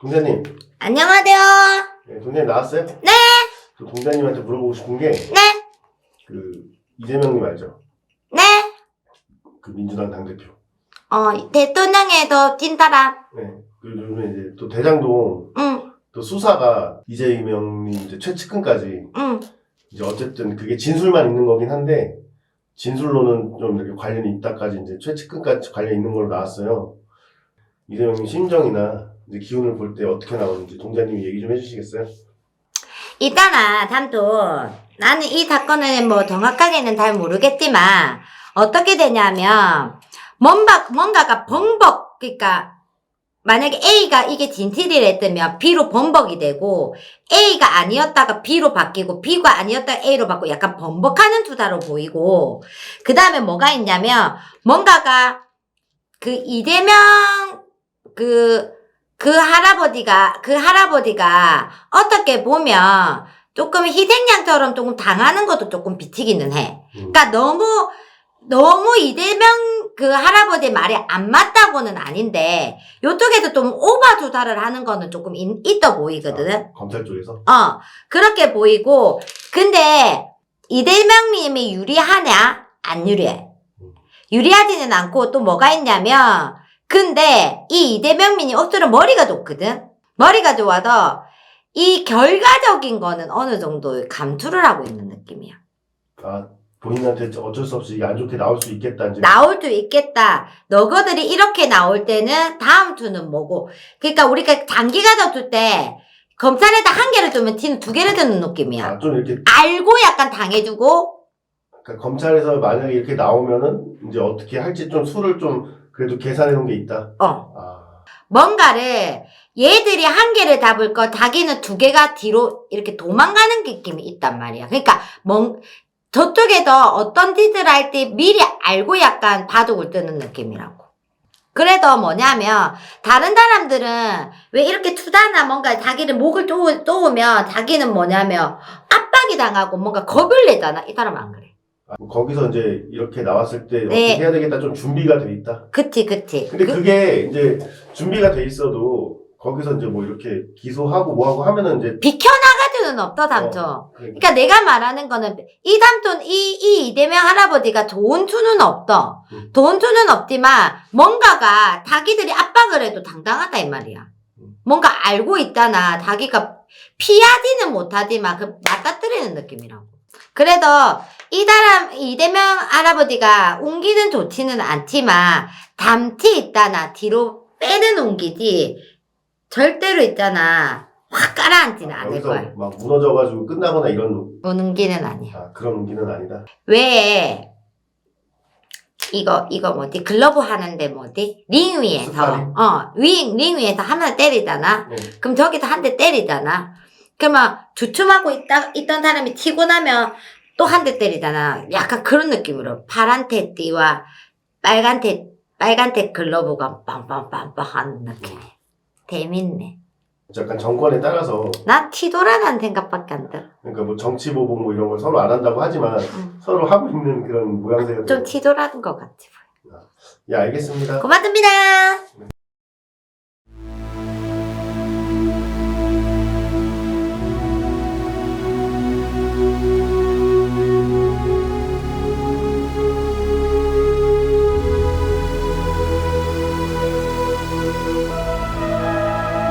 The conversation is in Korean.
동자님, 안녕하세요. 네, 동자님 나왔어요? 네. 저 동자님한테 물어보고 싶은 게, 네. 그, 이재명님 알죠? 네. 그 민주당 당대표. 어, 대통령에도 찐따라. 네. 그 요즘에 이제 또 대장동 응, 또 수사가 이재명님 이제 최측근까지 응. 이제 어쨌든 그게 진술만 있는 거긴 한데, 진술로는 좀 이렇게 관련이 있다까지 이제 최측근까지 관련이 있는 걸로 나왔어요. 이재명님 심정이나 이제 기운을 볼 때 어떻게 나오는지 동자님이 얘기 좀 해주시겠어요? 있잖아, 담도. 나는 이 사건은 뭐 정확하게는 잘 모르겠지만, 어떻게 되냐면, 뭔가, 뭔가가 번복, 그니까, 만약에 A가 이게 진실이 했으면 B로 번복이 되고, A가 아니었다가 B로 바뀌고, B가 아니었다가 A로 바뀌고, 약간 번복하는 투자로 보이고, 그 다음에 뭐가 있냐면, 뭔가가, 그 이재명, 그, 그 할아버지가, 그 할아버지가 어떻게 보면 조금 희생양처럼 조금 당하는 것도 조금 비치기는 해. 음. 그러니까 너무, 너무 이재명 그 할아버지 말이 안 맞다고는 아닌데, 요쪽에서 좀 오바 조사를 하는 거는 조금 있, 있어 보이거든. 아, 검찰 쪽에서? 어, 그렇게 보이고, 근데 이재명님이 유리하냐? 안 유리해. 유리하지는 않고 또 뭐가 있냐면, 근데 이 이재명민이 억수로 머리가 좋거든? 머리가 좋아서 이 결과적인 거는 어느 정도 감투를 하고 있는 느낌이야. 아, 본인한테 어쩔 수 없이 안 좋게 나올 수 있겠다, 이제. 나올 수 있겠다. 너거들이 이렇게 나올 때는 다음 투는 뭐고. 그러니까 우리가 장기가 졌을 때 검찰에다 한 개를 두면 티는 두 개를 드는 느낌이야. 아, 좀 이렇게, 알고 약간 당해주고 그러니까 검찰에서 만약에 이렇게 나오면은, 이제 어떻게 할지 좀 수를 좀, 그래도 계산해 놓은 게 있다. 어 아, 뭔가를 얘들이 한 개를 잡을 거 자기는 두 개가 뒤로 이렇게 도망가는 느낌이 있단 말이야. 그러니까 뭔 저쪽에서 어떤 짓을 할때 미리 알고 약간 바둑을 뜨는 느낌이라고. 그래도 뭐냐면 다른 사람들은 왜 이렇게 투자나 뭔가 자기를 목을 쪼, 쪼으면 자기는 뭐냐면 압박이 당하고 뭔가 겁을 내잖아. 이 사람은 안 그래. 아, 거기서 이제 이렇게 나왔을 때 네. 어떻게 해야 되겠다 좀 준비가 돼 있다. 그치 그치. 근데 그- 그게 이제 준비가 돼 있어도 거기서 이제 뭐 이렇게 기소하고 뭐하고 하면은 이제 비켜나가지는 없어 삼촌. 어, 그러니까 그러니까 내가 말하는 거는 이 삼촌 이, 이 이대명 할아버지가 좋은 수는 없어. 음. 좋은 수는 없지만 뭔가가 자기들이 압박을 해도 당당하다 이 말이야. 음. 뭔가 알고 있잖아. 자기가 피하지는 못하지만 그 맞닥뜨리는 느낌이라고. 그래서 이 사람 이대명 할아버지가 옮기는 좋지는 않지만 담티 있잖아. 뒤로 빼는 옮기지 절대로 있잖아. 확 깔아앉지는 않을 여기서 거야. 막 무너져가지고 끝나거나 이런 옮기는 아니야. 아, 그런 운기는 아니다. 왜 이거 이거 뭐지 글러브 하는데 뭐지 링 위에서? 어링 링 위에서 하나 때리잖아 네. 그럼 저기서 한 대 때리잖아 그러면 주춤하고 있다 있던 사람이 치고 나면 또 한 대 때리잖아. 약간 그런 느낌으로 파란 테띠와 빨간 테 빨간 테 글러브가 빵빵빵빵 하는 느낌 재밌네. 약간 정권에 따라서 나 티도라는 생각밖에 안 들어. 그러니까 뭐 정치 보복 뭐 이런 걸 서로 안 한다고 하지만 음. 서로 하고 있는 그런 모양새가 좀 돼요. 티도라는 것 같지 예, 알겠습니다. 고맙습니다